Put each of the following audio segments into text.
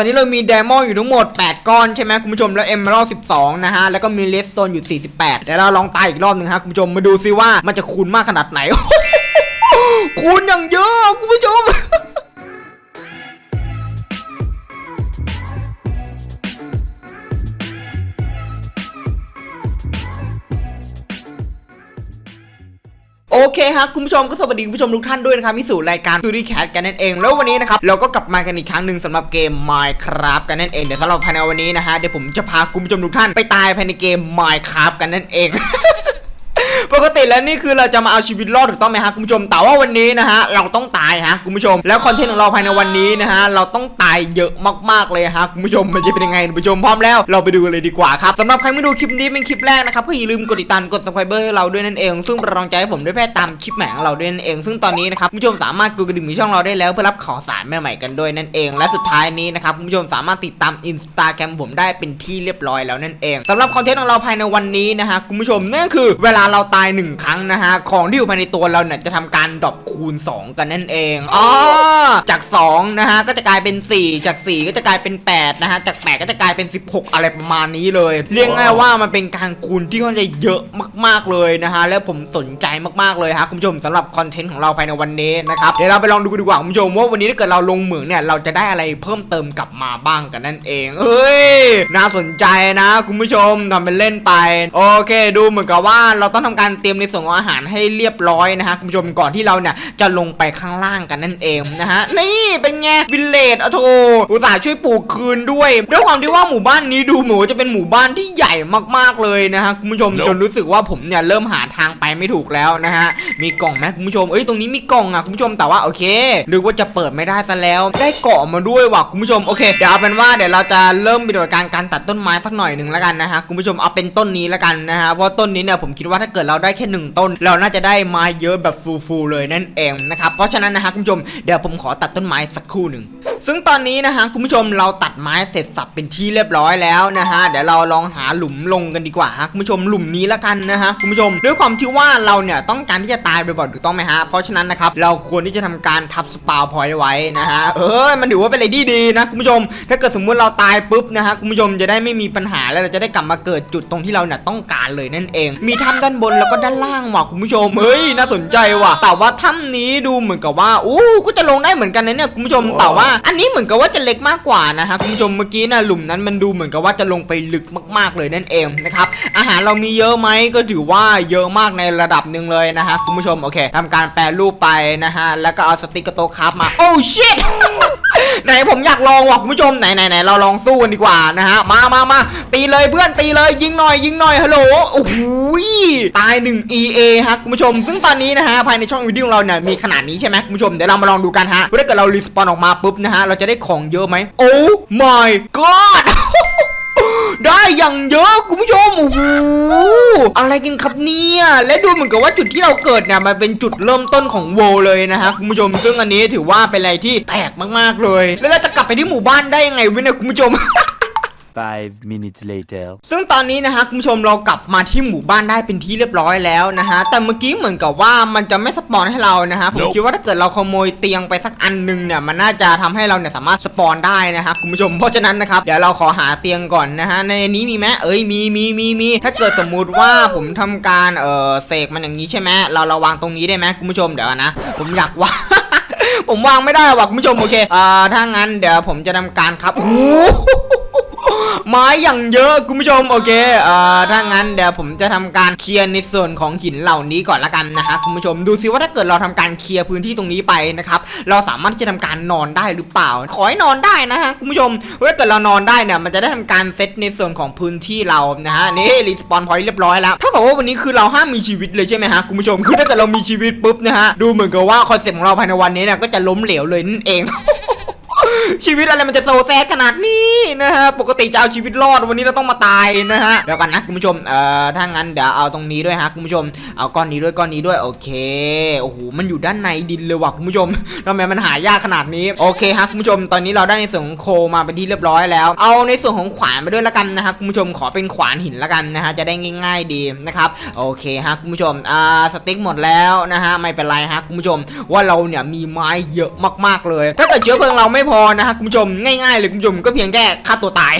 ตอนนี้เรามีไดมอนด์อยู่ทั้งหมด 8 ก้อนใช่ไหมคุณผู้ชมแล้วเอมเมอรัล12 นะฮะ แล้วก็มีเลสโตนอยู่ 48 เดี๋ยวเราลองตายอีกรอบหนึ่งฮะคุณผู้ชมมาดูซิว่ามันจะคูณมากขนาดไหนคูณอย่างเยอะคุณผู้ชม โอเคครับคุณผู้ชมก็สวัสดีคุณผู้ชมทุกท่านด้วยนะครับมิสู่รายการตูดี้แคทกันนั่นเอง แล้ววันนี้นะครับเราก็กลับมากันอีกครั้งหนึ่งสำหรับเกม Minecraft กันนั่นเองเดี๋ยวสำหรับภายในวันนี้นะฮะเดี๋ยวผมจะพาคุณผู้ชมทุกท่านไปตายภายในเกม Minecraft กันนั่นเอง ปกติแล้วนี่คือเราจะมาเอาชีวิตรอดถูกต้องไหมฮะคุณผู้ชมแต่ว่าวันนี้นะฮะเราต้องตายฮะคุณผู้ชม แล้วคอนเทนต์ของเราภายในวันนี้นะฮะเราต้องตายเยอะมากๆเลยฮะคุณผู้ชมมันจะเป็นยังไงคุณผู้ชมพร้อมแล้ว เราไปดูเลยดีกว่าครับสำหรับใครไม่ดูคลิปนี้เป็นคลิปแรกนะครับก็อย่าลืมกดติดตามกด subscribe ให้เราด้วยนั่นเอง ซึ่งป็นกำลังใจให้ผมด้วยแพทย์ตามคลิปใหม่ของเราด้วยนั่นเอง ซึ่งตอนนี้นะครับคุณผู้ชมสามารถกดกระดิ่งในช่องเราได้แล้วเพื่อรับข่าวสารใหม่ๆกันด้วยนั่นเอง และสุดท้ายนี้นะครับคุณผู้ชมสามารถติดตาม Instagram ผมได้เป็นที่เรียบร้อยแล้วนั่นเองสำหรับคอนเทนต์ของเราภายในวันนี้นะฮะคุณผู้ชมนั่นคือเวลาเราตายหนึ่งครั้งนะฮะ ของที่อยู่ภายในตัวเราเนี่ยจะทำการดรอปคูณ 2 กันนั่นเองอ๋อจาก2นะฮะก็จะกลายเป็น 4 จาก 4 ก็จะกลายเป็น8นะฮะจาก 8 ก็จะกลายเป็น 16 อะไรประมาณนี้เลย เรียกง่ายว่ามันเป็นการคูณที่ค่อนข้างจะเยอะมาก ๆเลยนะฮะแล้วผมสนใจมากๆเลยฮะคุณผู้ชมสำหรับคอนเทนต์ของเราภายในวันนี้นะครับเดี๋ยวเราไปลองดูกันดีกว่าคุณผู้ชมว่าวันนี้ถ้าเกิดเราลงเหมืองเนี่ยเราจะได้อะไรเพิ่มเติมกลับมาบ้างกันนั่นเองเอ้ยน่าสนใจนะ คุณผู้ชมทำเป็นเล่นไป โอเค ดูเหมือนกับว่าเราต้องทำการเตรียมในส่วนของอาหารให้เรียบร้อยนะฮะคุณผู้ชมก่อนที่เราเนี่ยจะลงไปข้างล่างกันนั่นเองนะฮะนี่เป็นไงวิลเลจอะโถอุตส่าห์ช่วยปลูกคืนด้วยด้วยความที่ว่าหมู่บ้านนี้ดูเหมือนว่าจะเป็นหมู่บ้านที่ใหญ่มากๆเลยนะฮะคุณผู้ชมจนรู้สึกว่าผมเนี่ยเริ่มหาทางไปไม่ถูกแล้วนะฮะมีกล่องไหมคุณผู้ชมเอ้ยตรงนี้มีกล่องอะคุณผู้ชมแต่ว่าโอเคนึกว่าจะเปิดไม่ได้ซะแล้ว ได้เกาะมาด้วยว่ะคุณผู้ชมโอเคเดี๋ยวเอาเป็นว่าเดี๋ยวเราจะเริ่มปฏิบัติการการตัดต้นไม้สักหน่อยหนึ่งแล้วกันนะฮะคุณผู้ชมเอาเป็นต้นนี้แล้วกันนะฮะเพราะต้นนี้เนี่ยผมคิดว่าถ้าเกิดเราได้แค่หนึ่งต้น เราน่าจะได้ไม้เยอะแบบฟูๆเลยนั่นเองนะครับ เพราะฉะนั้นนะฮะคุณผู้ชมเดี๋ยวผมขอตัดต้นไม้สักครู่หนึ่งซึ่งตอนนี้นะฮะคุณผู้ชมเราตัดไม้เสร็จสับเป็นที่เรียบร้อยแล้วนะฮะเดี๋ยวเราลองหาหลุมลงกันดีกว่าฮะคุณผู้ชมหลุมนี้ล้วกันนะฮะคุณผู้ชมด้วยความที่ว่าเราเนี่ยต้องการที่จะตายบ่อยๆถูกต้องไหมฮะเพราะฉะนั้นนะครับเราควรที่จะทำการทับสปาวพอยไว้นะฮะเออมันถือว่าเป็นอะไรที่ดีนะคุณผู้ชม ถ้าเกิดสมมุติเราตายปุ๊บนะฮะคุณผู้ชมจะได้ไม่มีปัญหาแล้วเราจะได้กลับมาเกิดจุดตรงที่เราเนี่ยต้องการเลยนั่นเอง มีถ้ำด้านบนแล้วก็ด้านล่างว่ะคุณผู้ชมเฮ้ยน่าสนใจว่ะ แต่ว่าถ้ำนี้ดูเหมือนกับว่าอู้ก็จะลงได้เหมือนกันนะเนี่ยคุณผู้ชมแต่ว่า อันนี้เหมือนกับว่าจะเล็กมากกว่านะฮะคุณผู้ชมเมื่อกี้นะหลุมนั้นมันดูเหมือนกับว่าจะลงไปลึกมากๆเลยนั่นเองนะครับอาหารเรามีเยอะไหมก็ถือว่าเยอะมากในระดับหนึ่งเลยนะฮะคุณผู้ชมโอเคทำการแปรรูปไปนะฮะแล้วก็เอาสติกเกอร์โตคราฟมาโอ้ชิต ไหนผมอยากลองว่ะคุณผู้ชมไหนไหนไหนเราลองสู้กันดีกว่านะฮะมามามาตีเลยเพื่อนตีเลยยิงหน่อยยิงหน่อยฮัลโหลโอ้โหตายหนึ่ง EA ฮะคุณผู้ชม ซึ่งตอนนี้นะฮะภายในช่องวิดีโอของเราเนี่ยมีขนาดนี้ใช่ไหมคุณผู้ชมเดี๋ยวเรามาลองดูกันฮะว่าถ้าเกิดเรารีสปอนออกมาปุ๊บนะฮะเราจะได้ของเยอะไหมโอ้ my god ได้อย่างเยอะคุณผู้ชมโอ้โหอะไรกันครับเนี่ย และดูเหมือนกับว่าจุดที่เราเกิดเนี่ยมันเป็นจุดเริ่มต้นของโวเลยนะฮะคุณผู้ชมซึ่งอันนี้ถือว่าเป็นอะไรที่แปลกมากๆเลย แล้วเราจะกลับไปที่หมู่บ้านได้ยังไงวะเนี่ยคุณผู้ชม Five minutes later. ซึ่งตอนนี้นะฮะคุณผู้ชมเรากลับมาที่หมู่บ้านได้เป็นที่เรียบร้อยแล้วนะฮะ แต่เมื่อกี้เหมือนกับว่ามันจะไม่สปอนให้เรานะฮะ ผมคิดว่าถ้าเกิดเราขโมยเตียงไปสักอันหนึงเนี่ย มันน่าจะทำให้เราเนี่ยสามารถสปอนได้นะฮะคุณผู้ชม เพราะฉะนั้นนะครับ เดี๋ยวเราขอหาเตียงก่อนนะฮะ ในนี้มีไหมเอ้ย มีมีมีมี ถ้าเกิดสมมุติว่าผมทำการเออเสกมันอย่างนี้ใช่ไหมเราเราวางตรงนี้ได้ไหมคุณผู้ชม เดี๋ยวนะ ผมอยากวางผมวางไม่ได้ว่ะคุณผู้ชมโอเคอ่าถ้างั้นเดี๋ยวผมจะทำการครับโอ้โห ไม้อย่างเยอะคุณผู้ชมโอเคเอ่อถ้างั้นเดี๋ยวผมจะทำการเคลียร์ในส่วนของหินเหล่านี้ก่อนละกันนะฮะคุณผู้ชมดูซิว่าถ้าเกิดเราทำการเคลียร์พื้นที่ตรงนี้ไปนะครับเราสามารถที่จะทำการนอนได้หรือเปล่า ขอให้นอนได้นะฮะคุณผู้ชมถ้าเกิดเรานอนได้เนี่ยมันจะได้ทำการเซตในส่วนของพื้นที่เรานะฮะนี่รีสปอนพอยต์เรียบร้อยแล้วเท่ากับว่าวันนี้คือเราห้ามมีชีวิตเลยใช่ไหมฮะคุณผู้ชมคือถ้าเกิดเรามีชีวิตปุ๊บนะฮะดูเหมือนกับว่าคอนเซ็ปต์ของเราภายในวันนี้เนี่ยก็จะล้มเหลวเลยนั่นเอง ชีวิตอะไรมันจะโซแซขนาดนี้นะฮะปกติจะเอาชีวิตรอดวันนี้เราต้องมาตายนะฮะเดี๋ยวกันนะคุณผู้ชมเอ่อถ้างั้นเดี๋ยวเอาตรงนี้ด้วยฮะคุณผู้ชมเอาก้อนนี้ด้วยก้อนนี้ด้วยโอเคโอ้โหมันอยู่ด้านในดินเลยว่ะคุณผู้ชมทำไมมันหายากขนาดนี้โอเคฮะคุณผู้ชมตอนนี้เราได้ในส่วนของโคมาเป็นที่เรียบร้อยแล้ว เอาในส่วนของขวานไปด้วยละกันนะฮะคุณผู้ชมขอเป็นขวานหินละกันนะฮะจะได้ง่าย ๆดีนะครับโอเคฮะคุณผู้ชมอ่าสติ๊กหมดแล้วนะฮะไม่เป็นไรฮะคุณผู้ชมว่าเราเนี่ยมีไม้เยอะมากๆเลย ถ้าเกิดเชื้อเพลิงเราไม่พอนะฮะคุณผู้ชมง่ายๆเลยคุณผู้ชมก็เพียงแค่ฆ่าตัวตาย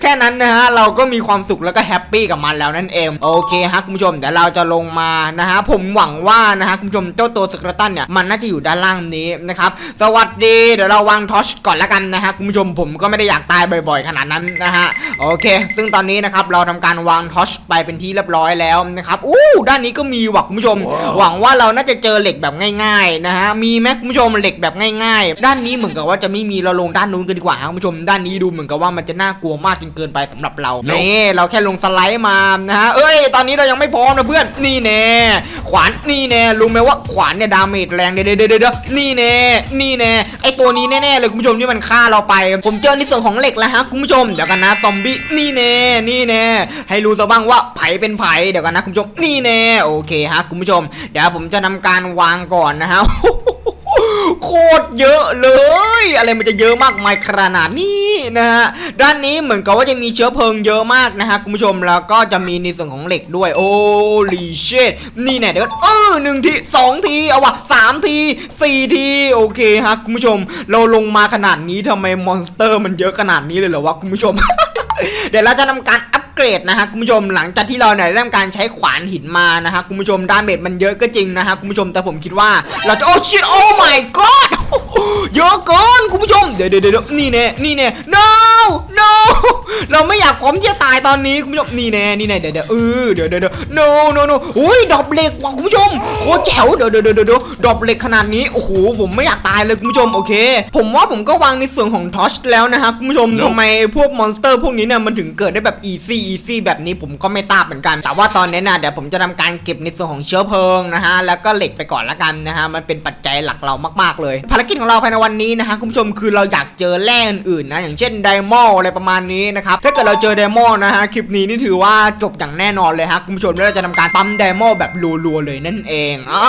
แค่นั้นนะฮะเราก็มีความสุขแล้วก็แฮปปี้กับมันแล้วนั่นเองโอเคฮะคุณผู้ชมเดี๋ยวเราจะลงมานะฮะผมหวังว่านะฮะคุณผู้ชมเจ้าตัวสกรตันเนี่ยมันน่าจะอยู่ด้านล่างนี้นะครับสวัสดีเดี๋ยวเราวางทอชก่อนละกันนะฮะคุณผู้ชมผมก็ไม่ได้อยากตายบ่อยๆ ขนาดนั้นนะฮะโอเค ซึ่งตอนนี้นะครับเราทำการวางทอชไปเป็นที่เรียบร้อยแล้วนะครับอู้ด้านนี้ก็มีว่ะคุณผู้ชม หวังว่าเราน่าจะเจอเหล็กแบบง่ายๆนะฮะมีไหมคุณผู้ชมเหล็กแบบง่าย ๆ ด้านนี้เหมือนกับว่าจะไม่มีเราลงด้านนู้นกันดีกว่าฮะคุณผู้ชมด้านนี้ดูเหมือนกับว่ามันจะน่ากลัวมากจนเกินไปสำหรับเรานี่เราแค่ลงสไลด์มานะฮะเอ้ย ตอนนี้เรายังไม่พร้อมนะเพื่อนนี่แน่ขวานนี่แน่รู้ไหมว่าขวานเนี่ยดาเมจแรงเด้อเด้อเด้อเด้อนี่แน่นี่แน่ไอตัวนี้แน่ๆเลยคุณผู้ชมที่มันฆ่าเราไป ผมเจอในส่วนของเหล็กแล้วฮะคุณผู้ชมเดี๋ยวกันนะซอมบี้นี่แน่นี่แน่ให้รู้ซะบ้างว่าไผเป็นไผเดี๋ยวกันนะคุณผู้ชมนี่แน่โอเคฮะคุณผู้ชม เดี๋ยวผมจะทำการวางก่อนนะฮะ โคตรเยอะเลย อะไรมันจะเยอะมากมายขนาดนี้นะฮะด้านนี้เหมือนกับว่าจะมีเชื้อเพลิงเยอะมากนะฮะคุณผู้ชมแล้วก็จะมีในส่วนของเหล็กด้วย โอ้ลีเชตนี่แน่เดี๋ยวเออหนึ่งทีสองทีเอาวะสามทีสี่ทีโอเคฮะคุณผู้ชม เราลงมาขนาดนี้ทำไมมอนสเตอร์มันเยอะขนาดนี้เลยเหรอวะคุณผู้ชม เดี๋ยวเราจะทำการอั เกรดนะฮะคุณผู้ชมหลังจากที่เราเนี่ยได้ทำการใช้ขวานหินมานะฮะคุณผู้ชมดาเมจมันเยอะก็จริงนะฮะคุณผู้ชมแต่ผมคิดว่าเราจะโอ้ชิตโอ้ my god เยอะเกินคุณผู้ชมเดี๋ยวเดี๋ยวเดี๋ยวนี่แน่นี่แน่ no no เราไม่อยากพร้อมที่จะตายตอนนี้คุณผู้ชมนี่แน่นี่แน่เดี๋ยวเดี๋ยวเออเดี๋ยวเดี๋ยวเดี๋ยว no no no อุ้ยดรอปเหล็กว่ะคุณผู้ชมโคตรแจ๋วเดี๋ยวเดี๋ยวเดี๋ยวเดี๋ยวดรอปเหล็กขนาดนี้โอ้โหผมไม่อยากตายเลยคุณผู้ชมโอเค ผมว่าผมก็วางในส่วนของทอชแล้วนะฮะคุณผู้ชมทำไมพวกมอนสเตอร์พวกนี้เนี่ยมันถึงเกิดได้แบบ easy easy แบบนี้ผมก็ไม่ทราบเหมือนกัน แต่ว่าตอนนี้นะเดี๋ยวผมจะทำการเก็บในส่วนของเชื้อเพลิงนะฮะแล้วก็เหล็กไปก่อนละกันนะฮะมันเป็นปัจจัยหลักเรามากๆเลย ภารกิจของเราภายในวันนี้นะฮะคุณผู้ชมคือเราอยากเจอแร่อื่นๆนะอย่างเช่นไดมอนด์อะไรประมาณนี้นะครับถ้าเกิดเราเจอไดมอนด์นะฮะคลิปนี้นี่ถือว่าจบอย่างแน่นอนเลยฮะคุณผู้ชมแล้วเราจะทำการปั๊มไดมอนด์แบบรัวๆเลยนั่นเองอ่า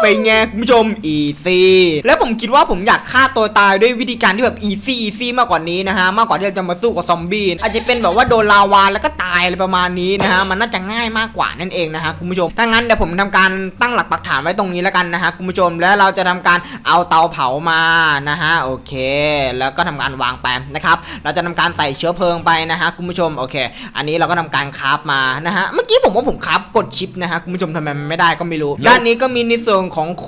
เป็นไงคุณผู้ชม easy แล้วผมคิดว่าผมอยากฆ่าตัวตายด้วยวิธีการที่แบบ easy easy มากกว่านี้นะฮะมากกว่าที่เราจะมาสู้กับซอมบี้อาจจะเป็นแบบว่าโดนลาวาแล้วก็ตายอะไรประมาณนี้นะฮะมันน่าจะง่ายมากกว่านั่นเองนะฮะคุณผู้ชมถ้างั้นเดี๋ยวผมทำการตั้งหลักปักฐานไว้ตรงนี้แล้วกันนะฮะคุณผู้ชมแล้วเราจะทำการเอาเตาเผามานะฮะโอเค แล้วก็ทำการวางไปนะครับเราจะทำการใส่เชื้อเพลิงไปนะฮะคุณผู้ชมโอเค อันนี้เราก็ทำการคราฟมานะฮะเมื่อกี้ผมว่าผมคราฟกดชิปนะฮะคุณผู้ชมทำไมมันไม่ได้ก็ไม่รู้ด้านนี้ก็มีในส่วนของโค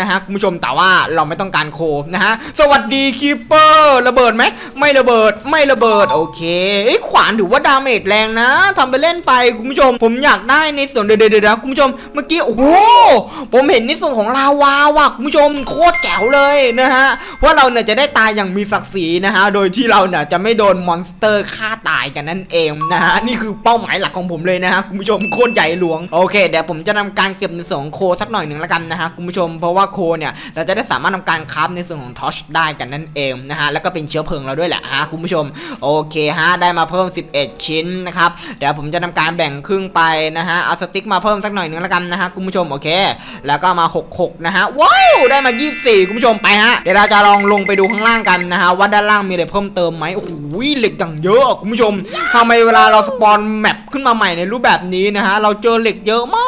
นะฮะคุณผู้ชมแต่ว่าเราไม่ต้องการโคนะฮะสวัสดีคีเปอร์ระเบิดไหมไม่ระเบิดไม่ระเบิดโอเคเอ้ยขวานถือว่าดาเมจแรงนะทำไปเล่นไปคุณผู้ชม ผมอยากได้ในส่วนเดี๋ยวเดี๋ยวคุณผู้ชมเมื่อกี้โอ้โหผมเห็นในส่วนของลาวาว่ะคุณผู้ชมโคตรแจ๋วเลยนะฮะว่าเราเนี่ยจะได้ตายอย่างมีศักดิ์ศรีนะฮะโดยที่เราเนี่ยจะไม่โดนมอนสเตอร์ฆ่าตายกันนั่นเองนะฮะนี่คือเป้าหมายหลักของผมเลยนะฮะคุณผู้ชมโคตรใหญ่หลวงโอเคเดี๋ยวผมจะทำการเก็บในส่วนของโคสักหน่อยหนึ่งแล้วกันนะฮะคุณผู้ชมเพราะว่าโคเนี่ยเราจะได้สามารถทำการคราฟในส่วนของทอชได้กันนั่นเองนะฮะแล้วก็เป็นเชื้อเพลิงเราด้วยแหละฮะคุณผู้ชมโอเคฮะได้มาเพิ่ม 11 ชิ้นนะครับเดี๋ยวผมจะทำการแบ่งครึ่งไปนะฮะเอาสติ๊กมาเพิ่มสักหน่อยนึงแล้วกันนะฮะคุณผู้ชมโอเค แล้วก็มา 66 นะฮะว้าวได้มา 24 คุณผู้ชมไปฮะเดี๋ยวเราจะลองลงไปดูข้างล่างกันนะฮะว่าด้านล่างมีอะไรเพิ่มเติมไหมโอ้โหเหล็กอย่างเยอะอะคุณผู้ชมทำไมเวลาเราสปอนแมปขึ้นมาใหม่ในรูปแบบนี้นะฮะเราเจอเหล็กเยอะมาก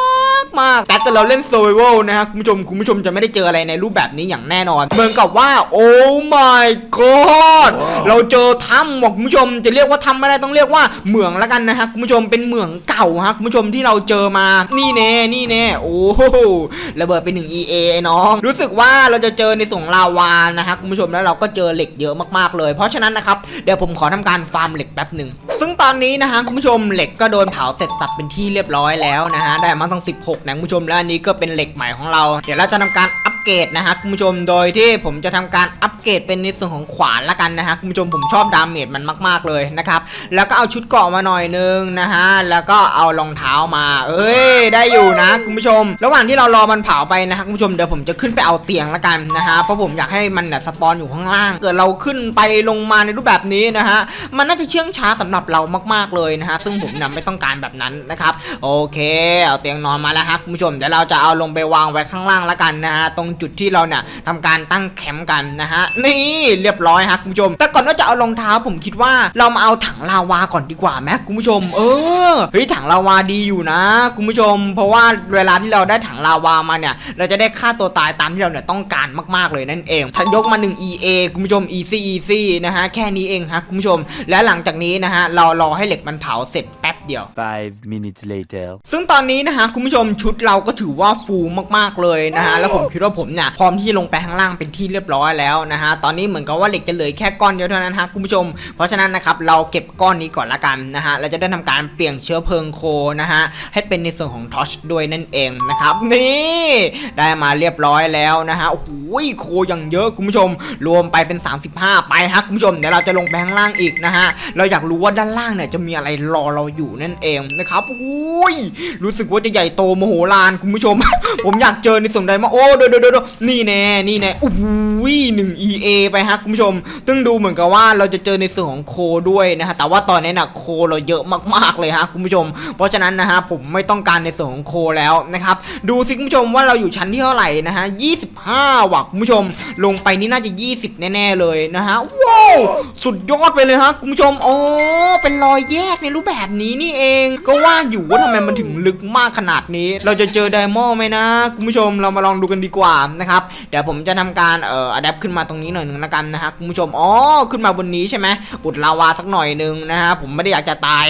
มากแต่แต่เราเล่น survival นะฮะคุณผู้ชมคุณผู้ชมจะไม่ได้เจออะไรในรูปแบบนี้อย่างแน่นอน เหมือนกับว่า โอ้ my god เราเจอถ้ำว่ะคุณผู้ชมจะเรียกว่าถ้ำไม่ได้ต้องเรียกว่าเหมืองแล้วกันนะฮะคุณผู้ชมเป็นเหมืองเก่าฮะคุณผู้ชมที่เราเจอมานี่แน่นี่แน่โอ้โหระเบิดไปหนึ่ง EA ไอ้น้อง รู้สึกว่าเราจะเจอในส่วนของลาวานะฮะคุณผู้ชมแล้วเราก็เจอเหล็กเยอะมากๆเลย เพราะฉะนั้นนะครับเดี๋ยวผมขอทำการฟาร์มเหล็กแป๊บหนึ่งซึ่งตอนนี้นะฮะคุณผู้ชมเหล็กก็โดนเผาเสร็จสับเป็นที่เรียบร้อยแล้วนะฮะได้มาตั้ง 16นะคุณผู้ชมและอันนี้ก็เป็นเหล็กใหม่ของเรา เดี๋ยวเราจะทำการอั เกรดนะฮะคุณผู้ชมโดยที่ผมจะทำการอัปเกรดเป็นในส่วนของขวานละกันนะฮะคุณผู้ชมผมชอบดาเมจมันมากๆเลยนะครับแล้วก็เอาชุดเกาะมาหน่อยนึงนะฮะแล้วก็เอารองเท้ามา เอ้ยได้อยู่นะคุณผู้ชม ระหว่างที่เรารอมันเผาไปนะฮะคุณผู้ชมเดี๋ยวผมจะขึ้นไปเอาเตียงละกันนะฮะเพราะผมอยากให้มันเนี่ยสปอนอยู่ข้างล่างเกิดเราขึ้นไปลงมาในรูปแบบนี้นะฮะมันน่าจะเชื่องช้าสำหรับเรามากๆเลยนะฮะซึ่งผมนี่ยไม่ต้องการแบบนั้นนะครับโอเค เอาเตียงนอนมาแล้วฮะคุณผู้ชมเดี๋ยวเราจะเอาลงไปวางไว้ข้างล่างละกันนะฮะตรงจุดที่เราเนี่ยทำการตั้งแคมป์กันนะฮะนี่เรียบร้อยฮะคุณผู้ชม แต่ก่อนว่าจะเอารองเท้าผมคิดว่าเรามาเอาถังลาวาก่อนดีกว่าไหมคุณผู้ชม เออเฮ้ยถังลาวาดีอยู่นะ คุณผู้ชม เพราะว่าเวลาที่เราได้ถังลาวามาเนี่ย เราจะได้ฆ่าตัวตายตามที่เราเนี่ยต้องการมากๆเลยนั่นเองฉันยกมา 1 EA คุณผู้ชม easy easy นะฮะแค่นี้เองฮะคุณผู้ชม และหลังจากนี้นะฮะเรารอให้เหล็กมันเผาเสร็จแป๊บเดียว Five minutes later. ซึ่งตอนนี้นะฮะคุณผู้ชมชุดเราก็ถือว่าฟูลมากๆเลยนะฮะแล้วผมคิดว่าผมมเนี่ยพร้อมที่ลงไปข้างล่างเป็นที่เรียบร้อยแล้วนะฮะตอนนี้เหมือนกับว่าเหล็กจะเหลือแค่ก้อนเดียวเท่านั้นฮะคุณผู้ชม เพราะฉะนั้นนะครับเราเก็บก้อนนี้ก่อนละกันนะฮะเราจะได้ทำการเปลี่ยนเชื้อเพลิงโคนะฮะให้เป็นในส่วนของทอชด้วยนั่นเองนะครับนี่ได้มาเรียบร้อยแล้วนะฮะโอ้โหโคอย่างเยอะคุณผู้ชม รวมไปเป็น 35 ไปฮะคุณผู้ชมเดี๋ยวเราจะลงไปข้างล่างอีกนะฮะเราอยากรู้ว่าด้านล่างเนี่ยจะมีอะไรรอเราอยู่นั่นเองนะครับโอ้ยรู้สึกว่าจะใหญ่โตโมโหฬารคุณผู้ชม ผมอยากเจอในส่วนใดมาโอ้เดี๋ยวเดี๋ยวเดี๋ยวนี่แน่นี่แน่โอ้โหหนึ่ง EA ไปฮะคุณผู้ชมซึ่งดูเหมือนกับว่าเราจะเจอในส่วนของโคด้วยนะฮะแต่ว่าตอนนี้นะโคเราเยอะมากๆเลยฮะคุณผู้ชม เพราะฉะนั้นนะฮะผมไม่ต้องการในส่วนของโคแล้วนะครับดูสิคุณผู้ชมว่าเราอยู่ชั้นที่เท่าไหร่นะฮะ25ว่ะคุณผู้ชม ลงไปนี่น่าจะ 20 แน่ๆเลยนะฮะว้าวสุดยอดไปเลยฮะคุณผู้ชมโอ้เป็นรอยแยกในรูปแบบนี้นี่เอง ก็ว่าอยู่ว่าทำไมมันถึงลึกมากขนาดนี้ เราจะเจอไดมอนด์ไหมนะคุณผู้ชมเรามาลองดูกันดีกว่านะครับเดี๋ยวผมจะทำการเอ่ออัดแอปขึ้นมาตรงนี้หน่อยหนึ่งละกันนะฮะคุณผู้ชมอ๋อขึ้นมาบนนี้ใช่ไหมอุดลาวาสักหน่อยหนึ่งนะฮะผมไม่ได้อยากจะตาย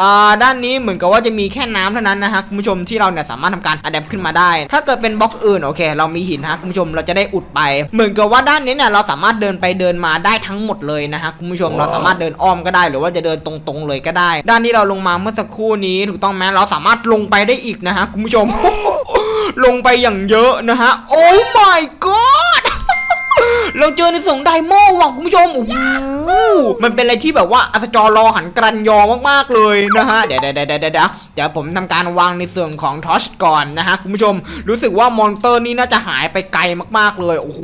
อ่าด้านนี้เหมือนกับว่าจะมีแค่น้ำเท่านั้นนะฮะคุณผู้ชมที่เราเนี่ยสามารถทำการอัดแอปขึ้นมาได้ ถ้าเกิดเป็นบล็อกอื่นโอเค เรามีหินฮะคุณผู้ชมเราจะได้อุดไป เหมือนกับว่าด้านนี้เนี่ยเราสามารถเดินไปเดินมาได้ทั้งหมดเลยนะฮะคุณผู้ชมเราสามารถเดินอ้อมก็ได้ หรือว่าจะเดินตรงๆเลยก็ได้ ด้านที่เราลงมาเมื่อสักครู่นี้ถูกต้องไหมเราสามารถลงไปได้อีกนะฮะคุณผู้ชม ลงไปอย่างเยอะนะฮะ โอ้ my god เราเจอในส่วนของไดโมว่ะคุณผู้ชมโอ้โห มันเป็นอะไรที่แบบว่าอัศจรรอหันกรันยอมากๆเลยนะฮะ เดี๋ยวเดี๋ยวเดี๋ยวเดี๋ยวเดี๋ยวเดี๋ยวผมทำการวางในส่วนของทอชก่อนนะฮะคุณผู้ชม รู้สึกว่ามอนเตอร์นี่น่าจะหายไปไกลมากๆเลยโอ้โห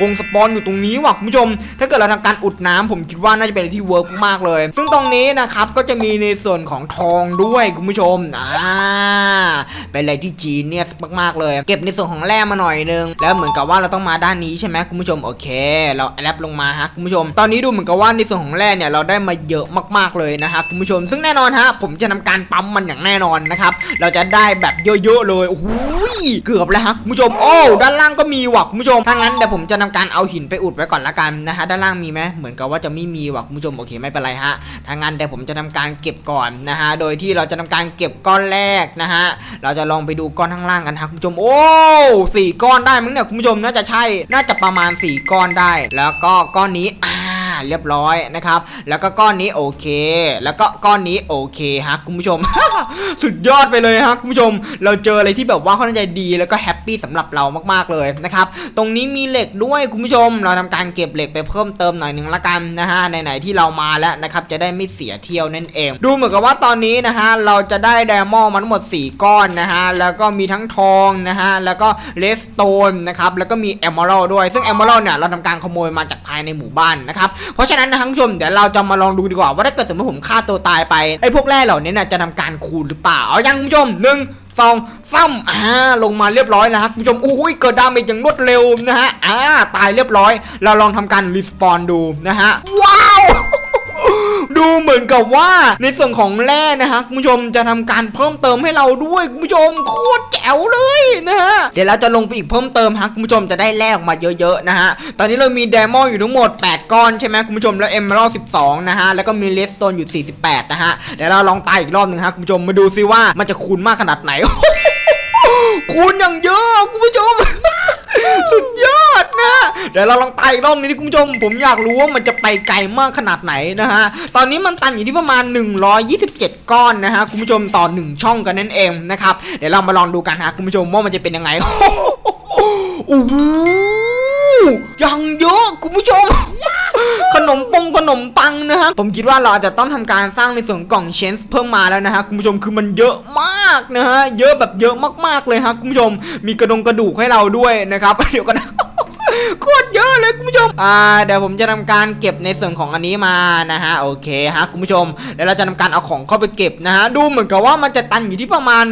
กงสปอนอยู่ตรงนี้ว่ะคุณผู้ชม ถ้าเกิดเราทำการอุดน้ำผมคิดว่าน่าจะเป็นอะไรที่เวิร์กมากเลย ซึ่งตรงนี้นะครับก็จะมีในส่วนของทองด้วยคุณผู้ชมอ่าเป็นอะไรที่จีเนียสมากๆเลย เก็บในส่วนของแร่มาหน่อยนึงแล้วเหมือนกับว่าเราต้องมาด้านนี้ใช่ไหมคุณผู้ชมโอเค เราแอปลงมาฮะคุณผู้ชม ตอนนี้ดูเหมือนกับว่าในส่วนของแร่เนี่ยเราได้มาเยอะมากๆเลยนะฮะคุณผู้ชม ซึ่งแน่นอนฮะผมจะทำการปั๊มมันอย่างแน่นอนนะครับเราจะได้แบบเยอะๆเลยโอ้โหยเกือบแล้วฮะคุณผู้ชมโอ้ด้านล่างก็มีว่ะคุณผู้ชมถ้างั้นเดี๋ยวผมจะทำการเอาหินไปอุดไว้ก่อนละกันนะฮะด้านล่างมีไหมเหมือนกับว่าจะไม่มีว่ะคุณผู้ชมโอเคไม่เป็นไรฮะถ้างั้นเดี๋ยวผมจะทำการเก็บก่อนนะฮะโดยที่เราจะทำการเก็บก้อนแรกนะฮะเราจะลองไปดูก้อนข้างล่างกันฮะคุณผู้ชมโอ้สี่ก้อนได้มั้งเนี่ยคุณผู้ชมน่าจะใช่น่าจะประมาณสี่ก้อนได้ แล้วก็ก้อนนี้อ่าเรียบร้อยนะครับ แล้วก็ก้อนนี้โอเค แล้วก็ก้อนนี้โอเคฮะคุณผู้ชม สุดยอดไปเลยฮะคุณผู้ชม เราเจออะไรที่แบบว่าค่อนข้างจะดีแล้วก็แฮปปี้สำหรับเรามากๆเลยนะครับ ตรงนี้มีเหล็กด้วยคุณผู้ชม เราทำการเก็บเหล็กไปเพิ่มเติมหน่อยหนึ่งละกันนะฮะไหนๆที่เรามาแล้วนะครับจะได้ไม่เสียเที่ยวนั่นเอง ดูเหมือนกับว่าตอนนี้นะฮะเราจะได้ไดมอนด์มาทั้งหมด 4 ก้อนนะฮะแล้วก็มีทั้งทองนะฮะแล้วก็เลสโตนนะครับแล้วก็มีเอม r ร l ด้วยซึ่งเอม r ร l เนี่ยเราทำการขโมยมาจากภายในหมู่บ้านนะครับเพราะฉะนั้นนะท่านผู้ชมเดี๋ยวเราจะมาลองดูดีกว่าว่าถ้าเกิดสมมติผมฆ่าตัวตายไปไอ้พวกแร่เหล่านี้น่ะจะทำการคูณหรือเปล่าเอายังผู้ชมหนึ่งสองซ้ำอ่าลงมาเรียบร้อยแล้วครับคุณผู้ชมอุ้ยเกิดดาเมจอย่างรวดเร็วนะฮะอ่าตายเรียบร้อย เราลองทำการรีสปอนดูนะฮะว้าว ดูเหมือนกับว่าในส่วนของแร่นะฮะคุณผู้ชมจะทำการเพิ่มเติมให้เราด้วยคุณผู้ชมโคตรแจ๋วเลยนะฮะเดี๋ยวเราจะลงไปอีกเพิ่มเติมฮะคุณผู้ชมจะได้แร่ออกมาเยอะๆนะฮะตอนนี้เรามีไดมอนด์อยู่ทั้งหมด 8 ก้อนใช่ไหมคุณผู้ชมแล้วเอมเมอรัล12นะฮะแล้วก็มีเลสโตนอยู่ 48 นะฮะเดี๋ยวเราลองตายอีกรอบหนึ่งฮะคุณผู้ชมมาดูซิว่ามันจะคูณมากขนาดไหนคูณอย่างเยอะคุณผู้ชม สุดยอดนะเดี๋ยวเราลองไต่อีกรอบนี้ดิคุณผู้ชม ผมอยากรู้ว่ามันจะไปไกลมากขนาดไหนนะฮะ ตอนนี้มันตันอยู่ที่ประมาณ 127 ก้อนนะฮะคุณผู้ชมต่อ 1 ช่องกันนั่นเองนะครับ เดี๋ยวเรามาลองดูกันฮะคุณผู้ชมว่ามันจะเป็นยังไงโอ้โหยังเยอะคุณผู้ชม นมปงขนมปังนะฮะผมคิดว่าเราอาจจะต้องทำการสร้างในส่วนกล่องเชนส์เพิ่มมาแล้วนะฮะคุณผู้ชมคือมันเยอะมากนะฮะเยอะแบบเยอะมากๆเลยฮะคุณผู้ชมมีกระดงกระดูกให้เราด้วยนะครับเดี๋ยวกันนะโคตรเยอะเลยคุณผู้ชม อ่าเดี๋ยวผมจะทำการเก็บในส่วนของอันนี้มานะฮะโอเคฮะคุณผู้ชม แล้วเราจะทำการเอาของเข้าไปเก็บนะฮะดูเหมือนกับว่ามันจะตันอยู่ที่ประมาณ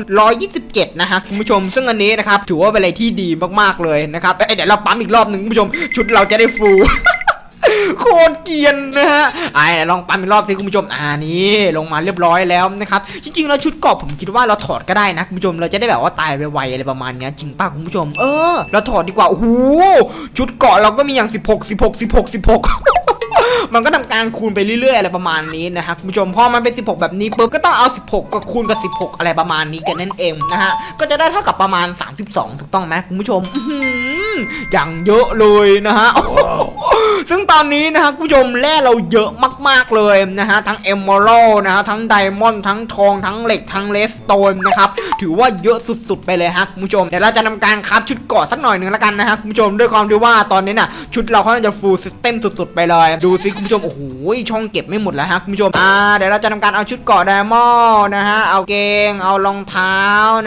127 นะฮะคุณผู้ชม ซึ่งอันนี้นะครับถือว่าเป็นอะไรที่ดีมากๆเลยนะครับเอ้ยเดี๋ยวเราปั๊มอีกรอบหนึ่งคุณผู้ชม ชุดเราจะได้ฟู โคตรเกรียนนะฮะไอ้ลองปั๊มอีกรอบสิคุณผู้ชม อ่านี่ลงมาเรียบร้อยแล้วนะครับ จริงๆแล้วชุดเกาะผมคิดว่าเราถอดก็ได้นะคุณผู้ชม เราจะได้แบบว่าตายไวๆอะไรประมาณเนี้ยจริงป่ะคุณผู้ชม เออ เราถอดดีกว่า โอ้โห ชุดเกาะเราก็มีอย่าง 16 16 16 16 มันก็ทำการคูณไปเรื่อยๆอะไรประมาณนี้นะฮะคุณผู้ชมพอมันเป็น 16 แบบนี้ปุ๊บก็ต้องเอา 16กับคูณกับ 16 อะไรประมาณนี้กันนั่นเองนะฮะก็จะได้เท่ากับประมาณ 32 ถูกต้องไหมคุณผู้ชมอื้อหืออย่างเยอะเลยนะฮะซึ่งตอนนี้นะครับคุณผู้ชมแร่เราเยอะมาก ๆ เลยนะฮะทั้งเอมเมอรัลนะฮะทั้งไดมอนด์ทั้งทองทั้งเหล็กทั้งเลสโตนนะครับถือว่าเยอะสุด ๆ ไปเลยฮะคุณผู้ชมเดี๋ยวเราจะทำการคับชุดเกราะสักหน่อยหนึ่งแล้วกันนะฮะคุณผู้ชมด้วยความที่ว่าตอนนี้น่ะชุดเราค่อนข้างจะฟูลซิสเต็มสุด ๆ ไปเลย ดูสิคุณผู้ชมโอ้โหช่องเก็บไม่หมดแล้วฮะคุณผู้ชมอ่าเดี๋ยวเราจะทำการเอาชุดเกาะไดมอนนะฮะเอาเกง เอารองเท้า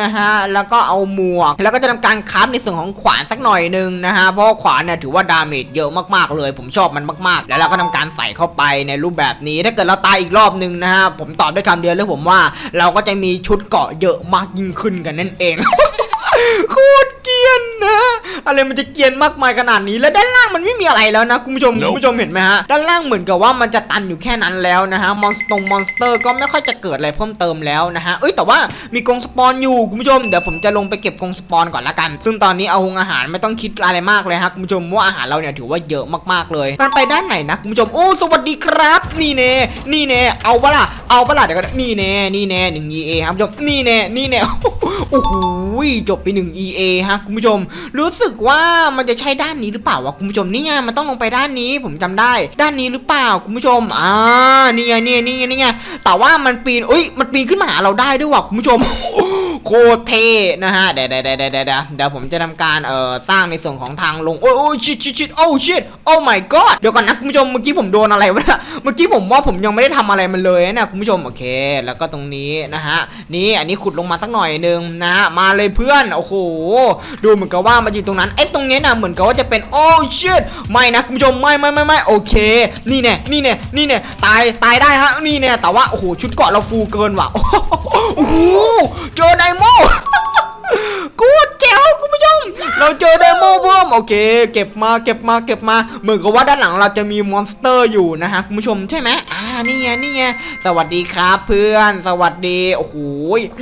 นะฮะแล้วก็เอาหมวก แล้วก็จะทำการคับในส่วนของขวานสักหน่อยหนึ่งนะฮะเพราะขวานเนี่ยถือว่าดาเมจเยอะมากๆเลย ผมชอบมันมากๆ แล้วเราก็ทำการใส่เข้าไปในรูปแบบนี้ ถ้าเกิดเราตายอีกรอบหนึ่งนะฮะผมตอบด้วยคำเดียวเลยผมว่าเราก็จะมีชุดเกาะเยอะมากยิ่งขึ้นกันนั่นเองโคตร นนะ อะไรมันจะเกรียนมากมายขนาดนี้ แล้วด้านล่างมันไม่มีอะไรแล้วนะคุณผู้ชม Nope คุณผู้ชมเห็นไหมฮะด้านล่างเหมือนกับว่ามันจะตันอยู่แค่นั้นแล้วนะฮะมอนสตงมอนสเตอร์ก็ไม่ค่อยจะเกิดอะไรเพิ่มเติมแล้วนะฮะเอ้ยแต่ว่ามีกรงสปอนอยู่คุณผู้ชมเดี๋ยวผมจะลงไปเก็บกรงสปอนก่อนละกัน ซึ่งตอนนี้เอาหงอาหารไม่ต้องคิดอะไรมากเลยฮะคุณผู้ชมเพราะว่าอาหารเราเนี่ยถือว่าเยอะมากๆเลย มันไปด้านไหนนะคุณผู้ชมโอ้สวัสดีครับ นี่เน่นี่เน่เอาปะล่ะเอาปะล่ะเดี๋ยวก็นี่เน่นี่เน่หนึ่ง EA ครับคุณผู้ชมนี่เน่นี่เน่โอ้โหจบไปหนึ่ง EA ฮะคุณผู้ชมรู้สึกว่ามันจะใช่ด้านนี้หรือเปล่าวะคุณผู้ชมนี่ไงมันต้องลงไปด้านนี้ผมจำได้ ด้านนี้หรือเปล่าคุณผู้ชมอ่านี่ไงนี่ไงนี่ไงนี่ไงแต่ว่ามันปีนเอ้ยมันปีนขึ้นมาหาเราได้ด้วยว่ะคุณผู้ชมโคตรเท่นะฮะเดี๋ยวเดี๋ยวเดี๋ยวเดี๋ยวเดี๋ยวเดี๋ยวผมจะทำการเอ่อสร้างในส่วนของทางลงโอ้ยโอ้ยชิดชิดชิดโอ้ชิดโอ้ my god เดี๋ยวก่อนนะคุณผู้ชมเมื่อกี้ผมโดนอะไรวะเมื่อกี้ผมว่าผมยังไม่ได้ทำอะไรมันเลยนะคุณผู้ชมโอเค แล้วก็ตรงนี้นะฮะนี่อันนี้ขุดลงมาสักหน่อยนึงนะฮะมาเลยเพื่อนโอ้โหดูเหมือนกับว่ามันอยู่ตรงนั้นไอ้ตรงนี้นะเหมือนกับว่าจะเป็นโอ้ชิดไม่นะคุณผู้ชมไม่ไม่ไม่ไม่โอเค นี่แน่นี่แน่นี่แน่ตายตายได้ฮะนี่แน่แต่ว่าโอ้โหชุดเกาะเราฟูเกินว่ะโอ้โหเจอไดโม เราเจอไดโมเพิ่มโอเค เก็บมาเก็บมาเก็บมาเหมือนกับว่าด้านหลังเราจะมีมอนสเตอร์อยู่นะฮะคุณผู้ชมใช่ไหมอ่านี่ไงนี่ไงสวัสดีครับเพื่อนสวัสดีโอ้โห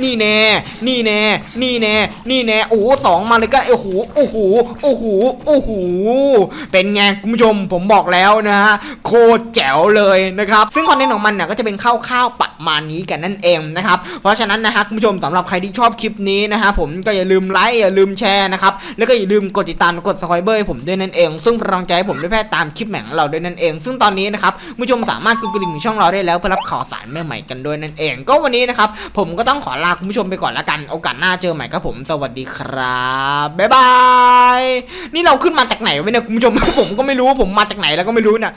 นี่แน่นี่แน่นี่แน่นี่แน่โอ้โหสองมาเลยก็โอ้โหโอ้โหโอ้โหโอ้โหเป็นไงคุณผู้ชมผมบอกแล้วนะฮะโคตรแจ๋วเลยนะครับ ซึ่งคอนเทนต์ของมันเนี่ยก็จะเป็นข้าวๆประมาณนี้กันนั่นเองนะครับเพราะฉะนั้นนะฮะคุณผู้ชมสำหรับใครที่ชอบคลิปนี้นะฮะผมก็อย่าลืมไลค์อย่าลืมแชร์นะครับแล้วก็อย่าลืมกดติดตามกดสไครเบอร์ให้ผมด้วยนั่นเอง ซึ่งพลังใจให้ผมได้แพร่ตามคลิปแหม่งเราด้วยนั่นเอง ซึ่งตอนนี้นะครับผู้ชมสามารถกดกระดิ่งช่องเราได้แล้วเพื่อรับข่าวสารใหม่ๆกันด้วยนั่นเอง ก็วันนี้นะครับผมก็ต้องขอลาคุณผู้ชมไปก่อนละกันโอกาสหน้าเจอใหม่ครับผมสวัสดีครับบ๊ายบายนี่เราขึ้นมาจากไหนวะเนี่ยคุณผู้ชมผมก็ไม่รู้ว่าผมมาจากไหนแล้วก็ไม่รู้เนี่ย